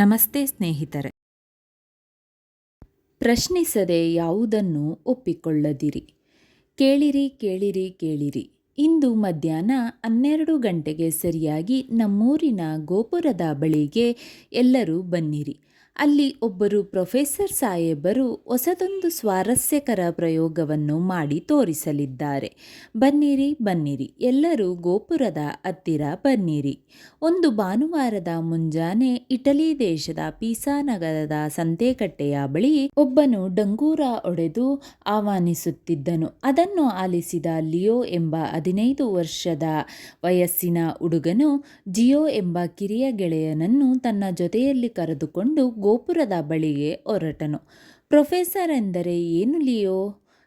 ನಮಸ್ತೆ ಸ್ನೇಹಿತರೆ. ಪ್ರಶ್ನಿಸದೆ ಯಾವುದನ್ನು ಒಪ್ಪಿಕೊಳ್ಳದಿರಿ. ಕೇಳಿರಿ ಕೇಳಿರಿ ಕೇಳಿರಿ. ಇಂದು ಮಧ್ಯಾಹ್ನ ಹನ್ನೆರಡು ಗಂಟೆಗೆ ಸರಿಯಾಗಿ ನಮ್ಮೂರಿನ ಗೋಪುರದ ಬಳಿಗೆ ಎಲ್ಲರೂ ಬನ್ನಿರಿ. ಅಲ್ಲಿ ಒಬ್ಬರು ಪ್ರೊಫೆಸರ್ ಸಾಹೇಬರು ಹೊಸದೊಂದು ಸ್ವಾರಸ್ಯಕರ ಪ್ರಯೋಗವನ್ನು ಮಾಡಿ ತೋರಿಸಲಿದ್ದಾರೆ. ಬನ್ನಿರಿ ಬನ್ನಿರಿ, ಎಲ್ಲರೂ ಗೋಪುರದ ಹತ್ತಿರ ಬನ್ನಿರಿ. ಒಂದು ಭಾನುವಾರದ ಮುಂಜಾನೆ ಇಟಲಿ ದೇಶದ ಪೀಸಾ ನಗರದ ಸಂತೆಕಟ್ಟೆಯ ಬಳಿ ಒಬ್ಬನು ಡಂಗೂರ ಒಡೆದು ಆಹ್ವಾನಿಸುತ್ತಿದ್ದನು. ಅದನ್ನು ಆಲಿಸಿದ ಲಿಯೋ ಎಂಬ ಹದಿನೈದು ವರ್ಷದ ವಯಸ್ಸಿನ ಹುಡುಗನು ಜಿಯೋ ಎಂಬ ಕಿರಿಯ ಗೆಳೆಯನನ್ನು ತನ್ನ ಜೊತೆಯಲ್ಲಿ ಕರೆದುಕೊಂಡು ಗೋಪುರದ ಬಳಿಗೆ ಹೊರಟನು. ಪ್ರೊಫೆಸರ್ ಎಂದರೆ ಏನು ಲಿಯೋ?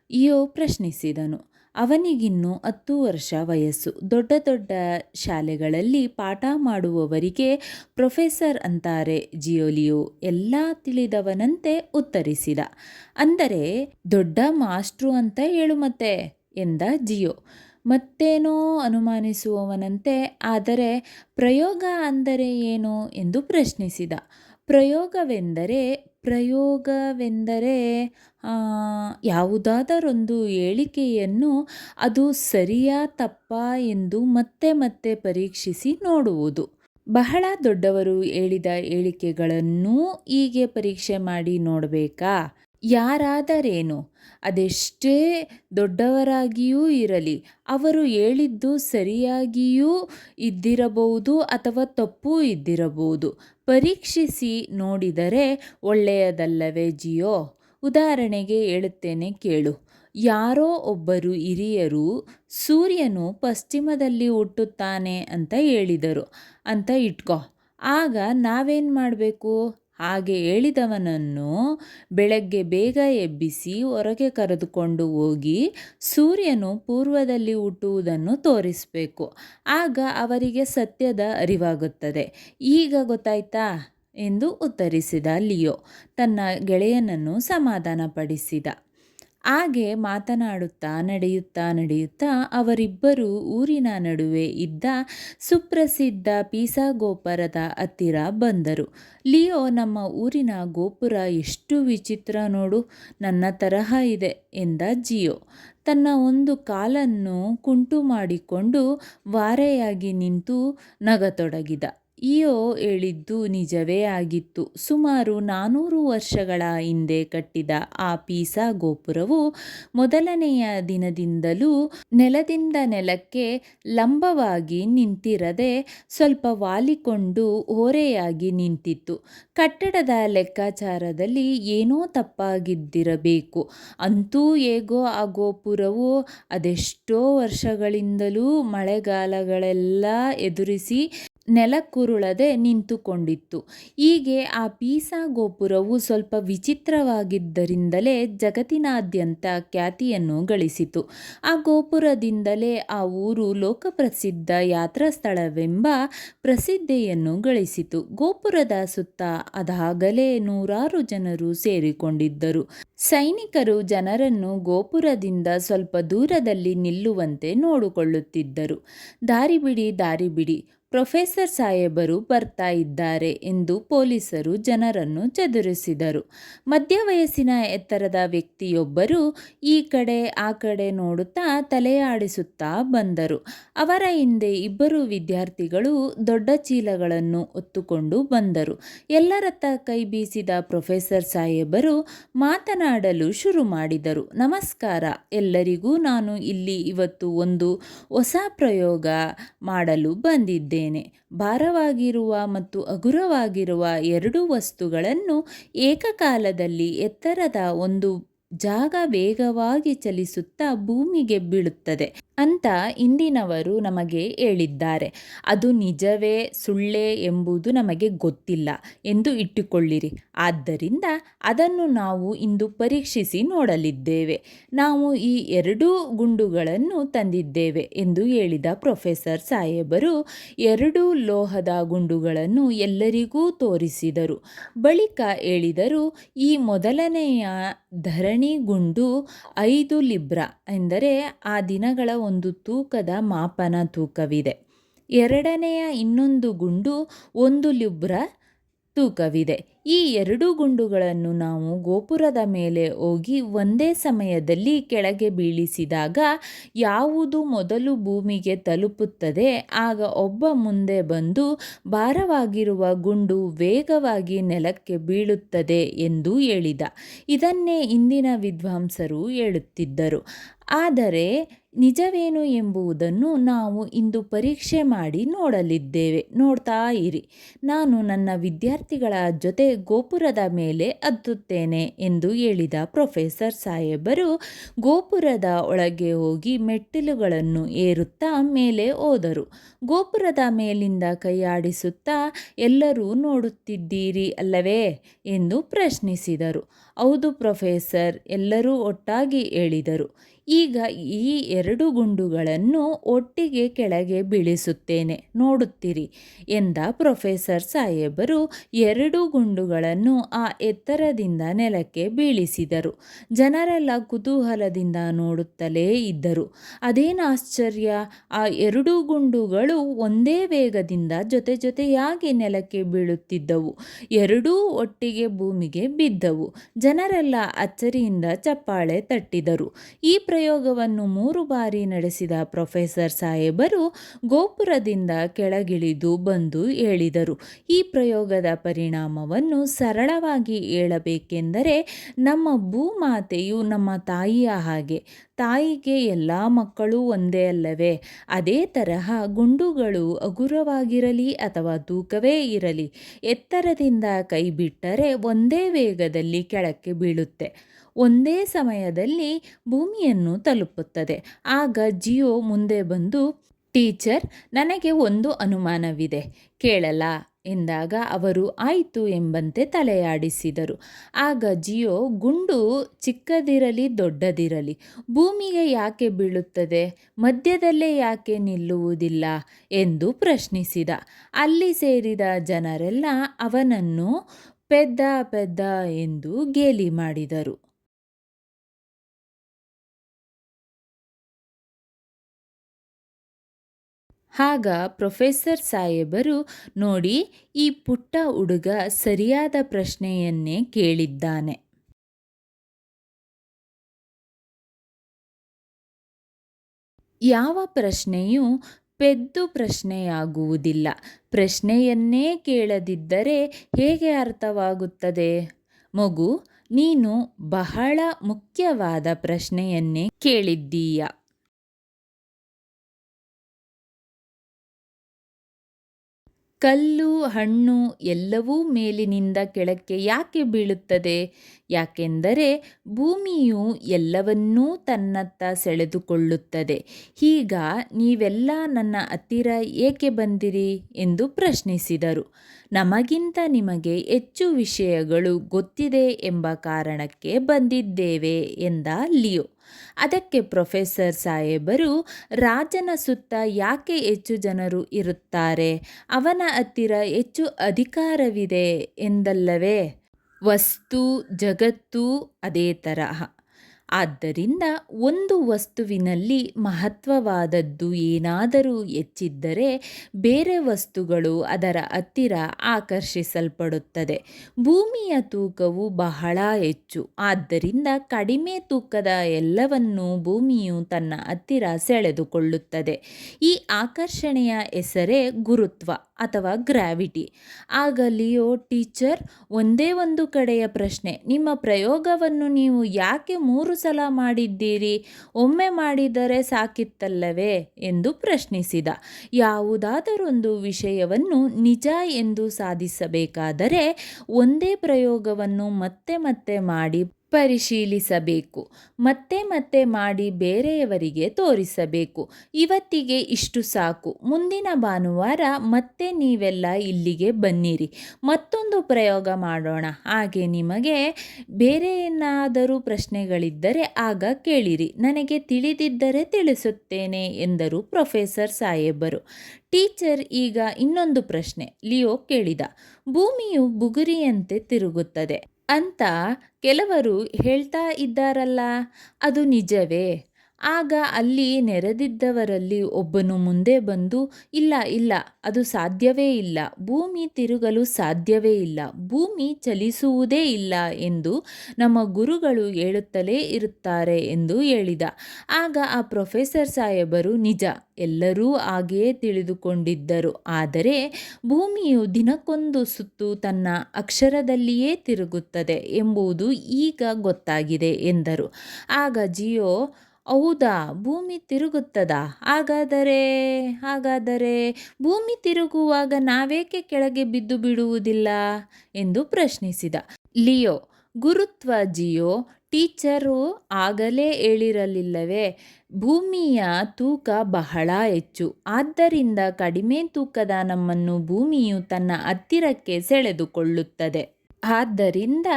ಇಯೋ, ಪ್ರಶ್ನಿಸಿದನು. ಅವನಿಗಿನ್ನೂ ಹತ್ತು ವರ್ಷ ವಯಸ್ಸು. ದೊಡ್ಡ ದೊಡ್ಡ ಶಾಲೆಗಳಲ್ಲಿ ಪಾಠ ಮಾಡುವವರಿಗೆ ಪ್ರೊಫೆಸರ್ ಅಂತಾರೆ ಜಿಯೋಲಿಯೋ ಎಲ್ಲ ತಿಳಿದವನಂತೆ ಉತ್ತರಿಸಿದ. ಅಂದರೆ, ದೊಡ್ಡ ಮಾಸ್ಟ್ರು ಅಂತ ಹೇಳು ಮತ್ತೆ ಎಂದ ಜಿಯೋ. ಮತ್ತೇನೋ ಅನುಮಾನಿಸುವವನಂತೆ, ಆದರೆ ಪ್ರಯೋಗ ಅಂದರೆ ಏನು? ಎಂದು ಪ್ರಶ್ನಿಸಿದ. ಪ್ರಯೋಗವೆಂದರೆ ಪ್ರಯೋಗವೆಂದರೆ ಯಾವುದಾದರೊಂದು ಹೇಳಿಕೆಯನ್ನು ಅದು ಸರಿಯಾ ತಪ್ಪಾ ಎಂದು ಮತ್ತೆ ಮತ್ತೆ ಪರೀಕ್ಷಿಸಿ ನೋಡುವುದು. ಬಹಳ ದೊಡ್ಡವರು ಹೇಳಿದ ಹೇಳಿಕೆಗಳನ್ನೂ ಹೀಗೆ ಪರೀಕ್ಷೆ ಮಾಡಿ ನೋಡಬೇಕಾ? ಯಾರಾದರೇನು? ಅದೆಷ್ಟೇ ದೊಡ್ಡವರಾಗಿಯೂ ಇರಲಿ, ಅವರು ಹೇಳಿದ್ದು ಸರಿಯಾಗಿಯೂ ಇದ್ದಿರಬಹುದು ಅಥವಾ ತಪ್ಪೂ ಇದ್ದಿರಬಹುದು. ಪರೀಕ್ಷಿಸಿ ನೋಡಿದರೆ ಒಳ್ಳೆಯದಲ್ಲವೇ ಜಿಯೋ? ಉದಾಹರಣೆಗೆ ಹೇಳುತ್ತೇನೆ ಕೇಳು. ಯಾರೋ ಒಬ್ಬರು ಹಿರಿಯರು ಸೂರ್ಯನು ಪಶ್ಚಿಮದಲ್ಲಿ ಹುಟ್ಟುತ್ತಾನೆ ಅಂತ ಹೇಳಿದರು. ಅಂತ ಇಟ್ಕೋ. ಆಗ ನಾವೇನು ಮಾಡಬೇಕು? ಹಾಗೆ ಹೇಳಿದವನನ್ನು ಬೆಳಗ್ಗೆ ಬೇಗ ಎಬ್ಬಿಸಿ ಹೊರಗೆ ಕರೆದುಕೊಂಡು ಹೋಗಿ ಸೂರ್ಯನು ಪೂರ್ವದಲ್ಲಿ ಹುಟ್ಟುವುದನ್ನು ತೋರಿಸಬೇಕು. ಆಗ ಅವರಿಗೆ ಸತ್ಯದ ಅರಿವಾಗುತ್ತದೆ. ಈಗ ಗೊತ್ತಾಯ್ತಾ? ಎಂದು ಉತ್ತರಿಸಿದ ಲಿಯೋ. ತನ್ನ ಗೆಳೆಯನನ್ನು ಸಮಾಧಾನಪಡಿಸಿದ. ಹಾಗೆ ಮಾತನಾಡುತ್ತಾ, ನಡೆಯುತ್ತಾ ನಡೆಯುತ್ತಾ ಅವರಿಬ್ಬರು ಊರಿನ ನಡುವೆ ಇದ್ದ ಸುಪ್ರಸಿದ್ಧ ಪೀಸಾ ಗೋಪುರದ ಹತ್ತಿರ ಬಂದರು. ಲಿಯೋ, ನಮ್ಮ ಊರಿನ ಗೋಪುರ ಎಷ್ಟು ವಿಚಿತ್ರ ನೋಡು, ನನ್ನ ತರಹ ಇದೆ ಎಂದ ಜಿಯೋ. ತನ್ನ ಒಂದು ಕಾಲನ್ನು ಕುಂಟು ಮಾಡಿಕೊಂಡು ವಾರೆಯಾಗಿ ನಿಂತು ನಗತೊಡಗಿದ. ಇಯೋ ಹೇಳಿದ್ದು ನಿಜವೇ ಆಗಿತ್ತು. ಸುಮಾರು ನಾನೂರು ವರ್ಷಗಳ ಹಿಂದೆ ಕಟ್ಟಿದ ಆ ಪೀಸಾ ಗೋಪುರವು ಮೊದಲನೆಯ ದಿನದಿಂದಲೂ ನೆಲದಿಂದ ನೆಲಕ್ಕೆ ಲಂಬವಾಗಿ ನಿಂತಿರದೆ ಸ್ವಲ್ಪ ವಾಲಿಕೊಂಡು ಓರೆಯಾಗಿ ನಿಂತಿತ್ತು. ಕಟ್ಟಡದ ಲೆಕ್ಕಾಚಾರದಲ್ಲಿ ಏನೋ ತಪ್ಪಾಗಿದ್ದಿರಬೇಕು. ಅಂತೂ ಹೇಗೋ ಆ ಗೋಪುರವು ಅದೆಷ್ಟೋ ವರ್ಷಗಳಿಂದಲೂ ಮಳೆಗಾಲಗಳೆಲ್ಲ ಎದುರಿಸಿ ನೆಲಕ್ಕುರುಳದೆ ನಿಂತುಕೊಂಡಿತ್ತು. ಹೀಗೆ ಆ ಪೀಸಾ ಗೋಪುರವು ಸ್ವಲ್ಪ ವಿಚಿತ್ರವಾಗಿದ್ದರಿಂದಲೇ ಜಗತ್ತಿನಾದ್ಯಂತ ಖ್ಯಾತಿಯನ್ನು ಗಳಿಸಿತು. ಆ ಗೋಪುರದಿಂದಲೇ ಆ ಊರು ಲೋಕಪ್ರಸಿದ್ಧ ಯಾತ್ರಾ ಸ್ಥಳವೆಂಬ ಪ್ರಸಿದ್ಧಿಯನ್ನು ಗಳಿಸಿತು. ಗೋಪುರದ ಸುತ್ತ ಅದಾಗಲೇ ನೂರಾರು ಜನರು ಸೇರಿಕೊಂಡಿದ್ದರು. ಸೈನಿಕರು ಜನರನ್ನು ಗೋಪುರದಿಂದ ಸ್ವಲ್ಪ ದೂರದಲ್ಲಿ ನಿಲ್ಲುವಂತೆ ನೋಡಿಕೊಳ್ಳುತ್ತಿದ್ದರು. ದಾರಿ ಬಿಡಿ ದಾರಿ ಬಿಡಿ ಪ್ರೊಫೆಸರ್ ಸಾಹೇಬರು ಬರ್ತಾ ಇದ್ದಾರೆ ಎಂದು ಪೊಲೀಸರು ಜನರನ್ನು ಚದುರಿಸಿದರು. ಮಧ್ಯವಯಸ್ಸಿನ ಎತ್ತರದ ವ್ಯಕ್ತಿಯೊಬ್ಬರು ಈ ಕಡೆ, ಆ ಕಡೆ ನೋಡುತ್ತಾ ತಲೆಯಾಡಿಸುತ್ತಾ ಬಂದರು. ಅವರ ಹಿಂದೆ ಇಬ್ಬರು ವಿದ್ಯಾರ್ಥಿಗಳು ದೊಡ್ಡ ಚೀಲಗಳನ್ನು ಹೊತ್ತುಕೊಂಡು ಬಂದರು. ಎಲ್ಲರತ್ತ ಕೈ ಬೀಸಿದ ಪ್ರೊಫೆಸರ್ ಸಾಹೇಬರು ಮಾತನಾಡಲು ಶುರು ಮಾಡಿದರು. ನಮಸ್ಕಾರ, ಎಲ್ಲರಿಗೂ ನಾನು ಇಲ್ಲಿ ಇವತ್ತು ಒಂದು ಹೊಸ ಪ್ರಯೋಗ ಮಾಡಲು ಬಂದಿದ್ದೇನೆ. ಭಾರವಾಗಿರುವ ಮತ್ತು ಹಗುರವಾಗಿರುವ ಎರಡು ವಸ್ತುಗಳನ್ನು ಏಕಕಾಲದಲ್ಲಿ ಎತ್ತರದ ಒಂದು ಜಾಗ ವೇಗವಾಗಿ ಚಲಿಸುತ್ತಾ ಭೂಮಿಗೆ ಬೀಳುತ್ತದೆ. ಅಂತ ಇಂದಿನವರು ನಮಗೆ ಹೇಳಿದ್ದಾರೆ. ಅದು ನಿಜವೇ ಸುಳ್ಳೇ ಎಂಬುದು ನಮಗೆ ಗೊತ್ತಿಲ್ಲ ಎಂದು ಇಟ್ಟುಕೊಳ್ಳಿರಿ. ಆದ್ದರಿಂದ ಅದನ್ನು ನಾವು ಇಂದು ಪರೀಕ್ಷಿಸಿ ನೋಡಲಿದ್ದೇವೆ. ನಾವು ಈ ಎರಡೂ ಗುಂಡುಗಳನ್ನು ತಂದಿದ್ದೇವೆ ಎಂದು ಹೇಳಿದ ಪ್ರೊಫೆಸರ್ ಸಾಹೇಬರು ಎರಡೂ ಲೋಹದ ಗುಂಡುಗಳನ್ನು ಎಲ್ಲರಿಗೂ ತೋರಿಸಿದರು. ಬಳಿಕ ಹೇಳಿದರು, ಈ ಮೊದಲನೆಯ ಧರಣಿ ಗುಂಡು ಐದು ಲಿಬ್ರಾ ಎಂದರೆ ಆ ದಿನಗಳ ಒಂದು ತೂಕದ ಮಾಪನ ತೂಕವಿದೆ. ಎರಡನೆಯ ಇನ್ನೊಂದು ಗುಂಡು ಒಂದು ಲಿಬ್ರ ತೂಕವಿದೆ. ಈ ಎರಡು ಗುಂಡುಗಳನ್ನು ನಾವು ಗೋಪುರದ ಮೇಲೆ ಹೋಗಿ ಒಂದೇ ಸಮಯದಲ್ಲಿ ಕೆಳಗೆ ಬೀಳಿಸಿದಾಗ ಯಾವುದು ಮೊದಲು ಭೂಮಿಗೆ ತಲುಪುತ್ತದೆ, ಆಗ ಒಬ್ಬ ಮುಂದೆ ಬಂದು ಭಾರವಾಗಿರುವ ಗುಂಡು ವೇಗವಾಗಿ ನೆಲಕ್ಕೆ ಬೀಳುತ್ತದೆ ಎಂದು ಹೇಳಿದ. ಇದನ್ನೇ ಇಂದಿನ ವಿದ್ವಾಂಸರು ಹೇಳುತ್ತಿದ್ದರು. ಆದರೆ ನಿಜವೇನು ಎಂಬುದನ್ನು ನಾವು ಇಂದು ಪರೀಕ್ಷೆ ಮಾಡಿ ನೋಡಲಿದ್ದೇವೆ. ನೋಡ್ತಾ ಇರಿ. ನಾನು ನನ್ನ ವಿದ್ಯಾರ್ಥಿಗಳ ಜೊತೆ ಗೋಪುರದ ಮೇಲೆ ಹತ್ತುತ್ತೇನೆ ಎಂದು ಹೇಳಿದ ಪ್ರೊಫೆಸರ್ ಸಾಹೇಬರು, ಗೋಪುರದ ಒಳಗೆ ಹೋಗಿ ಮೆಟ್ಟಿಲುಗಳನ್ನು ಏರುತ್ತಾ ಮೇಲೆ ಹೋದರು. ಗೋಪುರದ ಮೇಲಿಂದ ಕೈಯಾಡಿಸುತ್ತಾ, ಎಲ್ಲರೂ ನೋಡುತ್ತಿದ್ದೀರಿ ಅಲ್ಲವೇ? ಎಂದು ಪ್ರಶ್ನಿಸಿದರು. ಹೌದು ಪ್ರೊಫೆಸರ್, ಎಲ್ಲರೂ ಒಟ್ಟಾಗಿ ಹೇಳಿದರು. ಈಗ ಈ ಎರಡು ಗುಂಡುಗಳನ್ನು ಒಟ್ಟಿಗೆ ಕೆಳಗೆ ಬೀಳಿಸುತ್ತೇನೆ, ನೋಡುತ್ತಿರಿ, ಎಂದ ಪ್ರೊಫೆಸರ್ ಸಾಹೇಬರು ಎರಡು ಗುಂಡುಗಳನ್ನು ಆ ಎತ್ತರದಿಂದ ನೆಲಕ್ಕೆ ಬೀಳಿಸಿದರು. ಜನರೆಲ್ಲ ಕುತೂಹಲದಿಂದ ನೋಡುತ್ತಲೇ ಇದ್ದರು. ಅದೇನು ಆಶ್ಚರ್ಯ, ಆ ಎರಡು ಗುಂಡುಗಳು ಒಂದೇ ವೇಗದಿಂದ ಜೊತೆ ಜೊತೆಯಾಗಿ ನೆಲಕ್ಕೆ ಬೀಳುತ್ತಿದ್ದವು. ಎರಡೂ ಒಟ್ಟಿಗೆ ಭೂಮಿಗೆ ಬಿದ್ದವು. ಜನರೆಲ್ಲ ಅಚ್ಚರಿಯಿಂದ ಚಪ್ಪಾಳೆ ತಟ್ಟಿದರು. ಈ ಪ್ರಯೋಗವನ್ನು ಮೂರು ಬಾರಿ ನಡೆಸಿದ ಪ್ರೊಫೆಸರ್ ಸಾಹೇಬರು ಗೋಪುರದಿಂದ ಕೆಳಗಿಳಿದು ಬಂದು ಹೇಳಿದರು. ಈ ಪ್ರಯೋಗದ ಪರಿಣಾಮವನ್ನು ಸರಳವಾಗಿ ಹೇಳಬೇಕೆಂದರೆ ನಮ್ಮ ಭೂಮಾತೆಯು ನಮ್ಮ ತಾಯಿಯ ಹಾಗೆ. ತಾಯಿಗೆ ಎಲ್ಲ ಮಕ್ಕಳು ಒಂದೇ ಅಲ್ಲವೇ? ಅದೇ ತರಹ ಗುಂಡುಗಳು ಹಗುರವಾಗಿರಲಿ ಅಥವಾ ತೂಕವೇ ಇರಲಿ, ಎತ್ತರದಿಂದ ಕೈ ಬಿಟ್ಟರೆ ಒಂದೇ ವೇಗದಲ್ಲಿ ಕೆಳಕ್ಕೆ ಬೀಳುತ್ತೆ. ಒಂದೇ ಸಮಯದಲ್ಲಿ ಭೂಮಿಯನ್ನು ತಲುಪುತ್ತದೆ. ಆಗ ಜಿಯೋ ಮುಂದೆ ಬಂದು, ಟೀಚರ್, ನನಗೆ ಒಂದು ಅನುಮಾನವಿದೆ. ಕೇಳಲಾ? ಎಂದಾಗ ಅವರು ಆಯಿತು ಎಂಬಂತೆ ತಲೆಯಾಡಿಸಿದರು. ಆಗ ಜಿಯೋ, ಗುಂಡು ಚಿಕ್ಕದಿರಲಿ ದೊಡ್ಡದಿರಲಿ, ಭೂಮಿಗೆ ಯಾಕೆ ಬೀಳುತ್ತದೆ, ಮಧ್ಯದಲ್ಲೇ ಯಾಕೆ ನಿಲ್ಲುವುದಿಲ್ಲ? ಎಂದು ಪ್ರಶ್ನಿಸಿದ. ಅಲ್ಲಿ ಸೇರಿದ ಜನರೆಲ್ಲ ಅವನನ್ನು ಪೆದ್ದ ಪೆದ್ದ ಎಂದು ಗೇಲಿ ಮಾಡಿದರು. ಆಗ ಪ್ರೊಫೆಸರ್ ಸಾಹೇಬರು ನೋಡಿ ಈ ಪುಟ್ಟ ಹುಡುಗ ಸರಿಯಾದ ಪ್ರಶ್ನೆಯನ್ನೇ ಕೇಳಿದ್ದಾನೆ. ಯಾವ ಪ್ರಶ್ನೆಯೂ ಪೆದ್ದು ಪ್ರಶ್ನೆಯಾಗುವುದಿಲ್ಲ. ಪ್ರಶ್ನೆಯನ್ನೇ ಕೇಳದಿದ್ದರೆ ಹೇಗೆ ಅರ್ಥವಾಗುತ್ತದೆ? ಮಗು, ನೀನು ಬಹಳ ಮುಖ್ಯವಾದ ಪ್ರಶ್ನೆಯನ್ನೇ ಕೇಳಿದ್ದೀಯ? ಕಲ್ಲು, ಹಣ್ಣು ಎಲ್ಲವೂ ಮೇಲಿನಿಂದ ಕೆಳಕ್ಕೆ ಯಾಕೆ ಬೀಳುತ್ತದೆ? ಯಾಕೆಂದರೆ ಭೂಮಿಯು ಎಲ್ಲವನ್ನೂ ತನ್ನತ್ತ ಸೆಳೆದುಕೊಳ್ಳುತ್ತದೆ. ಈಗ ನೀವೆಲ್ಲ ನನ್ನ ಹತ್ತಿರ ಏಕೆ ಬಂದಿರಿ? ಎಂದು ಪ್ರಶ್ನಿಸಿದರು. ನಮಗಿಂತ ನಿಮಗೆ ಹೆಚ್ಚು ವಿಷಯಗಳು ಗೊತ್ತಿದೆ ಎಂಬ ಕಾರಣಕ್ಕೆ ಬಂದಿದ್ದೇವೆ ಎಂದ ಲಿಯೋ. ಅದಕ್ಕೆ ಪ್ರೊಫೆಸರ್ ಸಾಹೇಬರು, ರಾಜನ ಸುತ್ತ ಯಾಕೆ ಹೆಚ್ಚು ಜನರು ಇರುತ್ತಾರೆ? ಅವನ ಹತ್ತಿರ ಹೆಚ್ಚು ಅಧಿಕಾರವಿದೆ ಎಂದಲ್ಲವೇ? ವಸ್ತು, ಜಗತ್ತು ಅದೇ ತರಹ. ಆದ್ದರಿಂದ ಒಂದು ವಸ್ತುವಿನಲ್ಲಿ ಮಹತ್ವವಾದದ್ದು ಏನಾದರೂ ಹೆಚ್ಚಿದ್ದರೆ ಬೇರೆ ವಸ್ತುಗಳು ಅದರ ಹತ್ತಿರ ಆಕರ್ಷಿಸಲ್ಪಡುತ್ತದೆ. ಭೂಮಿಯ ತೂಕವು ಬಹಳ ಹೆಚ್ಚು. ಆದ್ದರಿಂದ ಕಡಿಮೆ ತೂಕದ ಎಲ್ಲವನ್ನೂ ಭೂಮಿಯು ತನ್ನ ಹತ್ತಿರ ಸೆಳೆದುಕೊಳ್ಳುತ್ತದೆ. ಈ ಆಕರ್ಷಣೆಯ ಹೆಸರೇ ಗುರುತ್ವ. ಅಥವಾ ಗ್ರಾವಿಟಿ. ಆಗ ಲಿಯೋ ಟೀಚರ್, ಒಂದೇ ಒಂದು ಕಡೆಯ ಪ್ರಶ್ನೆ, ನಿಮ್ಮ ಪ್ರಯೋಗವನ್ನು ನೀವು ಯಾಕೆ ಮೂರು ಸಲ ಮಾಡಿದ್ದೀರಿ? ಒಮ್ಮೆ ಮಾಡಿದರೆ ಸಾಕಿತ್ತಲ್ಲವೇ? ಎಂದು ಪ್ರಶ್ನಿಸಿದ. ಯಾವುದಾದರೊಂದು ವಿಷಯವನ್ನು ನಿಜ ಎಂದು ಸಾಧಿಸಬೇಕಾದರೆ, ಒಂದೇ ಪ್ರಯೋಗವನ್ನು ಮತ್ತೆ ಮತ್ತೆ ಮಾಡಿ ಪರಿಶೀಲಿಸಬೇಕು. ಮತ್ತೆ ಮತ್ತೆ ಮಾಡಿ ಬೇರೆಯವರಿಗೆ ತೋರಿಸಬೇಕು. ಇವತ್ತಿಗೆ ಇಷ್ಟು ಸಾಕು. ಮುಂದಿನ ಭಾನುವಾರ ಮತ್ತೆ ನೀವೆಲ್ಲ ಇಲ್ಲಿಗೆ ಬನ್ನಿರಿ. ಮತ್ತೊಂದು ಪ್ರಯೋಗ ಮಾಡೋಣ. ಹಾಗೆ ನಿಮಗೆ ಬೇರೆ ಏನಾದರೂ ಪ್ರಶ್ನೆಗಳಿದ್ದರೆ ಆಗ ಕೇಳಿರಿ. ನನಗೆ ತಿಳಿದಿದ್ದರೆ ತಿಳಿಸುತ್ತೇನೆ ಎಂದರು ಪ್ರೊಫೆಸರ್ ಸಾಹೇಬರು. ಟೀಚರ್ ಈಗ ಇನ್ನೊಂದು ಪ್ರಶ್ನೆ. ಲಿಯೋ ಕೇಳಿದ. ಭೂಮಿಯು ಬುಗುರಿಯಂತೆ ತಿರುಗುತ್ತದೆ. ಅಂತ ಕೆಲವರು ಹೇಳ್ತಾ ಇದ್ದಾರಲ್ಲ ಅದು ನಿಜವೇ? ಆಗ ಅಲ್ಲಿ ನೆರೆದಿದ್ದವರಲ್ಲಿ ಒಬ್ಬನು ಮುಂದೆ ಬಂದು, ಇಲ್ಲ ಇಲ್ಲ, ಅದು ಸಾಧ್ಯವೇ ಇಲ್ಲ, ಭೂಮಿ ತಿರುಗಲು ಸಾಧ್ಯವೇ ಇಲ್ಲ, ಭೂಮಿ ಚಲಿಸುವುದೇ ಇಲ್ಲ ಎಂದು ನಮ್ಮ ಗುರುಗಳು ಹೇಳುತ್ತಲೇ ಇರುತ್ತಾರೆ ಎಂದು ಹೇಳಿದ. ಆಗ ಆ ಪ್ರೊಫೆಸರ್ ಸಾಹೇಬರು ನಿಜ, ಎಲ್ಲರೂ ಹಾಗೆಯೇ ತಿಳಿದುಕೊಂಡಿದ್ದರು. ಆದರೆ ಭೂಮಿಯು ದಿನಕ್ಕೊಂದು ಸುತ್ತು ತನ್ನ ಅಕ್ಷರದಲ್ಲಿಯೇ ತಿರುಗುತ್ತದೆ ಎಂಬುದು ಈಗ ಗೊತ್ತಾಗಿದೆ ಎಂದರು. ಆಗ ಜಿಯೋ ಹೌದಾ? ಭೂಮಿ ತಿರುಗುತ್ತದಾ? ಹಾಗಾದರೆ ಹಾಗಾದರೆ ಭೂಮಿ ತಿರುಗುವಾಗ ನಾವೇಕೆ ಕೆಳಗೆ ಬಿದ್ದು ಬಿಡುವುದಿಲ್ಲ? ಎಂದು ಪ್ರಶ್ನಿಸಿದ. ಲಿಯೋ, ಗುರುತ್ವ ಜಿಯೋ, ಟೀಚರು ಆಗಲೇ ಹೇಳಿರಲಿಲ್ಲವೇ? ಭೂಮಿಯ ತೂಕ ಬಹಳ ಹೆಚ್ಚು. ಆದ್ದರಿಂದ ಕಡಿಮೆ ತೂಕದ ನಮ್ಮನ್ನು ಭೂಮಿಯು ತನ್ನ ಹತ್ತಿರಕ್ಕೆ ಸೆಳೆದುಕೊಳ್ಳುತ್ತದೆ. ಆದ್ದರಿಂದ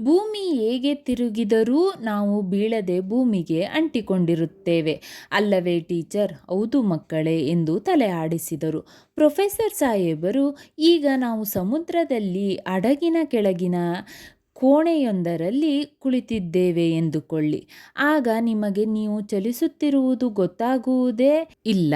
ಭೂಮಿ ಹೇಗೆ ತಿರುಗಿದರೂ ನಾವು ಬೀಳದೆ ಭೂಮಿಗೆ ಅಂಟಿಕೊಂಡಿರುತ್ತೇವೆ. ಅಲ್ಲವೇ ಟೀಚರ್, ಹೌದು ಮಕ್ಕಳೇ ಎಂದು ತಲೆ ಆಡಿಸಿದರು. ಪ್ರೊಫೆಸರ್ ಸಾಹೇಬರು, ಈಗ ನಾವು ಸಮುದ್ರದಲ್ಲಿ ಹಡಗಿನ ಕೆಳಗಿನ ಕೋಣೆಯೊಂದರಲ್ಲಿ ಕುಳಿತಿದ್ದೇವೆ ಎಂದುಕೊಳ್ಳಿ. ಆಗ ನಿಮಗೆ ನೀವು ಚಲಿಸುತ್ತಿರುವುದು ಗೊತ್ತಾಗುವುದೇ ಇಲ್ಲ.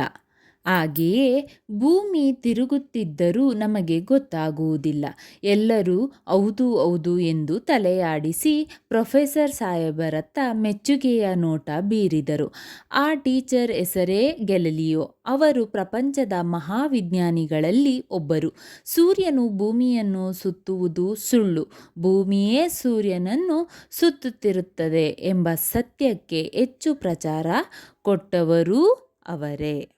ಹಾಗೆಯೇ ಭೂಮಿ ತಿರುಗುತ್ತಿದ್ದರೂ ನಮಗೆ ಗೊತ್ತಾಗುವುದಿಲ್ಲ. ಎಲ್ಲರೂ ಹೌದು ಹೌದು ಎಂದು ತಲೆಯಾಡಿಸಿ ಪ್ರೊಫೆಸರ್ ಸಾಹೇಬರತ್ತ ಮೆಚ್ಚುಗೆಯ ನೋಟ ಬೀರಿದರು. ಆ ಟೀಚರ್ ಹೆಸರೇ ಗೆಲಲಿಯೋ. ಅವರು ಪ್ರಪಂಚದ ಮಹಾವಿಜ್ಞಾನಿಗಳಲ್ಲಿ ಒಬ್ಬರು. ಸೂರ್ಯನು ಭೂಮಿಯನ್ನು ಸುತ್ತುವುದು ಸುಳ್ಳು. ಭೂಮಿಯೇ ಸೂರ್ಯನನ್ನು ಸುತ್ತುತ್ತಿರುತ್ತದೆ ಎಂಬ ಸತ್ಯಕ್ಕೆ ಹೆಚ್ಚು ಪ್ರಚಾರ ಕೊಟ್ಟವರೂ ಅವರೇ.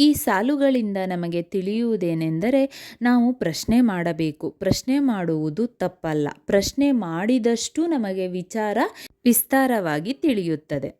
ಈ ಸಾಲುಗಳಿಂದ ನಮಗೆ ತಿಳಿಯುವುದೇನೆಂದರೆ ನಾವು ಪ್ರಶ್ನೆ ಮಾಡಬೇಕು. ಪ್ರಶ್ನೆ ಮಾಡುವುದು ತಪ್ಪಲ್ಲ. ಪ್ರಶ್ನೆ ಮಾಡಿದಷ್ಟು ನಮಗೆ ವಿಚಾರ ವಿಸ್ತಾರವಾಗಿ ತಿಳಿಯುತ್ತದೆ.